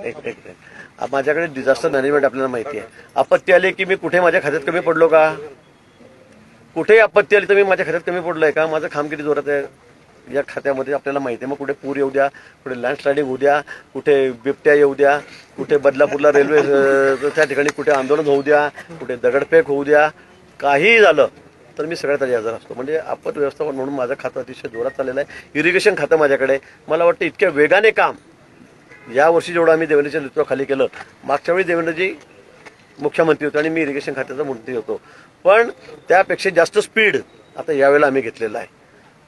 एक एक माझ्याकडे डिझास्टर मॅनेजमेंट आपल्याला माहिती आहे. आपत्ती आली की मी कुठे माझ्या खात्यात कमी पडलो का? कुठे आपत्ती आली तर मी माझ्या खात्यात कमी पडलोय का? माझं काम किती जोरात आहे? या खात्यामध्ये आपल्याला माहिती आहे. मग कुठे पूर येऊ द्या कुठे लँडस्लायडिंग होऊ द्या कुठे बिबट्या येऊ द्या कुठे बदलापूरला रेल्वे त्या ठिकाणी कुठे आंदोलन होऊ द्या कुठे दगडफेक होऊ द्या काहीही झालं तर मी सगळ्यात आधी हजर असतो. म्हणजे आपत व्यवस्थापन म्हणून माझं खातं अतिशय जोरात चाललेलं आहे. इरिगेशन खातं माझ्याकडे मला वाटतं इतक्या वेगाने काम या वर्षी जेवढं आम्ही देवेंद्रच्या नेतृत्वाखाली केलं मागच्या वेळी देवेंद्रजी मुख्यमंत्री होते आणि मी इरिगेशन खात्याचा मंत्री होतो. पण त्यापेक्षा जास्त स्पीड आता यावेळेला आम्ही घेतलेलं आहे.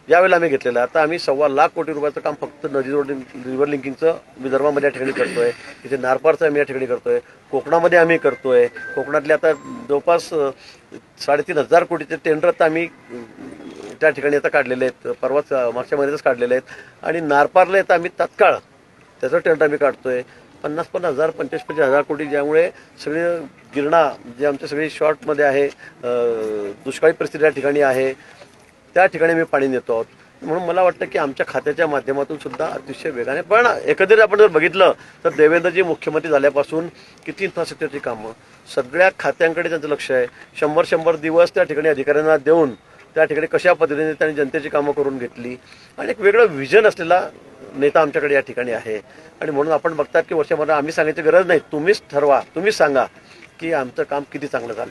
यावेळेला आम्ही घेतलेलं आहे. आता आम्ही सव्वा लाख कोटी रुपयाचं काम फक्त नदी जोड रिव्हर लिंकिंगचं विदर्भामध्ये या ठिकाणी करतोय. इथे नारपारचं आम्ही या ठिकाणी करतोय. कोकणामध्ये आम्ही करतोय. कोकणातले आता जवळपास साडेतीन हजार कोटीचे टेंडर आता आम्ही त्या ठिकाणी आता काढलेले आहेत. परवाच मागच्या महिन्यातच काढलेले आहेत. आणि नारपारला येतं आम्ही तात्काळ त्याचा टेंडर आम्ही काढतोय. पन्नास पन्नास हजार पंचवीस पंचवीस हजार कोटी ज्यामुळे सगळे गिरणा जे आमचे सगळे शॉर्टमध्ये आहे दुष्काळी परिस्थिती या ठिकाणी आहे. त्या ठिकाणी मी पाणी नेतो आहोत. म्हणून मला वाटतं की आमच्या खात्याच्या माध्यमातून सुद्धा अतिशय वेगाने पण एकंदरीत आपण जर बघितलं तर देवेंद्रजी मुख्यमंत्री झाल्यापासून किती इन्फ्रास्ट्रक्चरची कामं? सगळ्या खात्यांकडे त्यांचं लक्ष आहे. शंभर शंभर दिवस त्या ठिकाणी अधिकाऱ्यांना देऊन त्या ठिकाणी कशा पद्धतीने त्यांनी जनतेची कामं करून घेतली? आणि एक वेगळं व्हिजन असलेला नेता आमच्याकडे या ठिकाणी आहे. आणि म्हणून आपण बघतात की वर्षभर आम्ही सांगायची गरज नाही. तुम्हीच ठरवा तुम्हीच सांगा की आमचं काम किती चांगलं झालं.